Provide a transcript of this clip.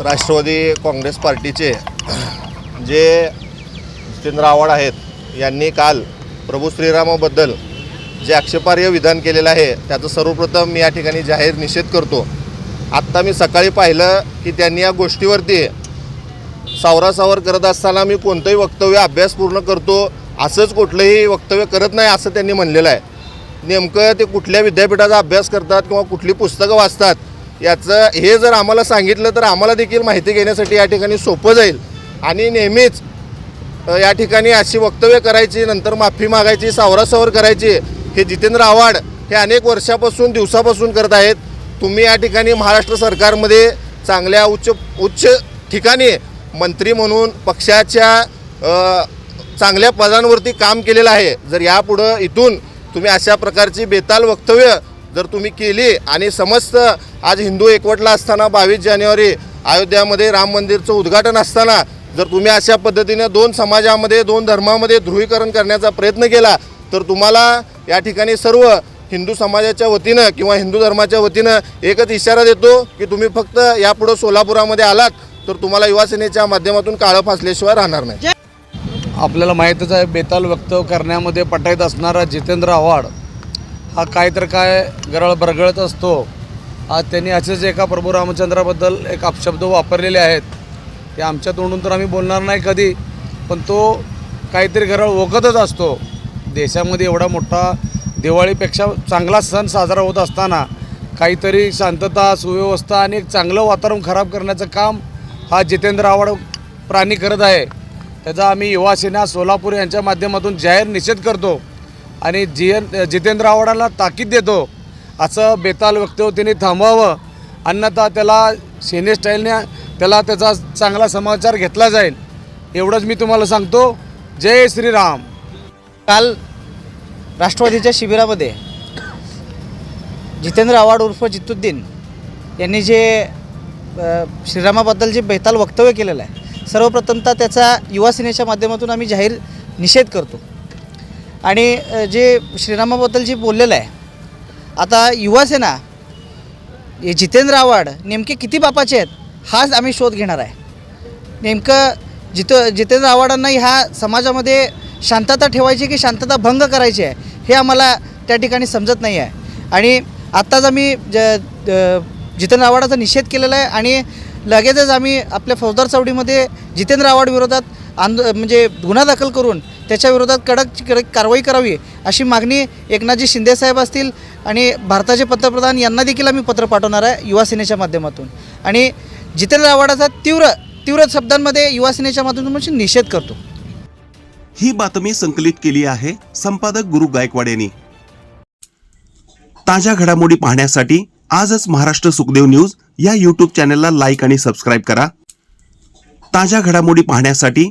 राष्ट्रवादी काँग्रेस पार्टीचे जे जितेंद्र आव्हाड आहेत यांनी काल प्रभू श्रीरामाबद्दल जे आक्षेपार्ह विधान केलेलं आहे त्याचं सर्वप्रथम मी या ठिकाणी जाहीर निषेध करतो. आत्ता मी सकाळी पाहिलं की त्यांनी या गोष्टीवरती सावरासावर करत असताना मी कोणतंही वक्तव्य अभ्यास पूर्ण करतो असंच कुठलंही वक्तव्य करत नाही असं त्यांनी म्हणलेलं आहे. नेमकं ते कुठल्या विद्यापीठाचा अभ्यास करतात किंवा कुठली पुस्तकं वाचतात याचं हे जर आम्हाला सांगितलं तर आम्हाला देखील माहिती घेण्यासाठी या ठिकाणी सोपं जाईल. आणि नेहमीच या ठिकाणी अशी वक्तव्य करायची नंतर माफी मागायची सावरासावर करायची. हे जितेंद्र आव्हाड हे अनेक वर्षापासून दिवसापासून करत आहेत. तुम्ही या ठिकाणी महाराष्ट्र सरकारमध्ये चांगल्या उच्च उच्च ठिकाणी मंत्री म्हणून पक्षाच्या चांगल्या पदांवरती काम केलेलं आहे. जर यापुढं इथून तुम्ही अशा प्रकारची बेताल वक्तव्य जर तुम्ही केली आणि समस्त आज हिंदू एकवटला असताना बावीस जानेवारी अयोध्यामध्ये राम मंदिरचं उद्घाटन असताना जर तुम्ही अशा पद्धतीने दोन समाजामध्ये दोन धर्मामध्ये ध्रुवीकरण करण्याचा प्रयत्न केला तर तुम्हाला या ठिकाणी सर्व हिंदू समाजाच्या वतीनं किंवा हिंदू धर्माच्या वतीनं एकच इशारा देतो की तुम्ही फक्त यापुढं सोलापुरामध्ये आलात तर तुम्हाला युवासेनेच्या माध्यमातून काळं फासल्याशिवाय राहणार नाही. आपल्याला माहीतच आहे बेताल व्यक्त करण्यामध्ये पटायत असणारा जितेंद्र आव्हाड हा काय तर काय गरळ बरगळत असतो. आज त्यांनी असेच एका प्रभू रामचंद्राबद्दल एक अपशब्द वापरलेले आहेत. ते आमच्या तोंडून तर आम्ही बोलणार नाही कधी पण तो काहीतरी गरळ ओकतच असतो. देशामध्ये एवढा मोठा दिवाळीपेक्षा चांगला सण साजरा होत असताना काहीतरी शांतता सुव्यवस्था आणि एक चांगलं वातावरण खराब करण्याचं काम हा जितेंद्र आव्हाड प्राणी करत आहे. त्याचा आम्ही युवासेना सोलापूर यांच्या माध्यमातून जाहीर निषेध करतो. आणि जियन जितेंद्र आव्हाडाला ताकीद देतो असं बेताल वक्तव्य थांबवावं. अन्यथा त्याला सेने स्टाईलने त्याला त्याचा चांगला समाचार घेतला जाईल. एवढंच मी तुम्हाला सांगतो. जय श्रीराम. काल राष्ट्रवादीच्या शिबिरामध्ये जितेंद्र आव्हाड उर्फ जितुद्दीन यांनी जे श्रीरामाबद्दल जे बेताल वक्तव्य केलेलं आहे सर्वप्रथमतः त्याचा युवा सेनेच्या माध्यमातून आम्ही जाहीर निषेध करतो. आणि जे श्रीरामाबद्दल जे बोललेलं आहे आता युवासेना हे जितेंद्र आव्हाड नेमके किती बापाचे आहेत हाच आम्ही शोध घेणार आहे. नेमकं जित जितेंद्र आव्हाडांना ह्या समाजामध्ये शांतता ठेवायची की शांतता भंग करायची आहे हे आम्हाला त्या ठिकाणी समजत नाही आहे. आणि आत्ताच आम्ही ज जितेंद्र आव्हाडाचा निषेध केलेला आहे आणि लगेचच आम्ही आपल्या फौजदार चौडीमध्ये जितेंद्र आव्हाड विरोधात आंदो म्हणजे गुन्हा दाखल करून त्याच्याविरोधात कडक कडक कारवाई करावी अशी मागणी एकनाथजी शिंदेसाहेब असतील आणि भारताचे पंतप्रधान यांना देखील आम्ही पत्र पाठवणार आहे युवासेनेच्या माध्यमातून. आणि जितेंद्र आव्हाडाचा तीव्र तीव्र शब्दांमध्ये युवासेनेच्या माध्यमातून म्हणजे निषेध करतो. ही बातमी संकलित केली आहे संपादक गुरु गायकवाड यांनी. ताज्या घडामोडी पाहण्यासाठी आजच महाराष्ट्र सुखदेव न्यूज या यूट्यूब चॅनलला लाईक आणि सबस्क्राईब करा. ताज्या घडामोडी पाहण्यासाठी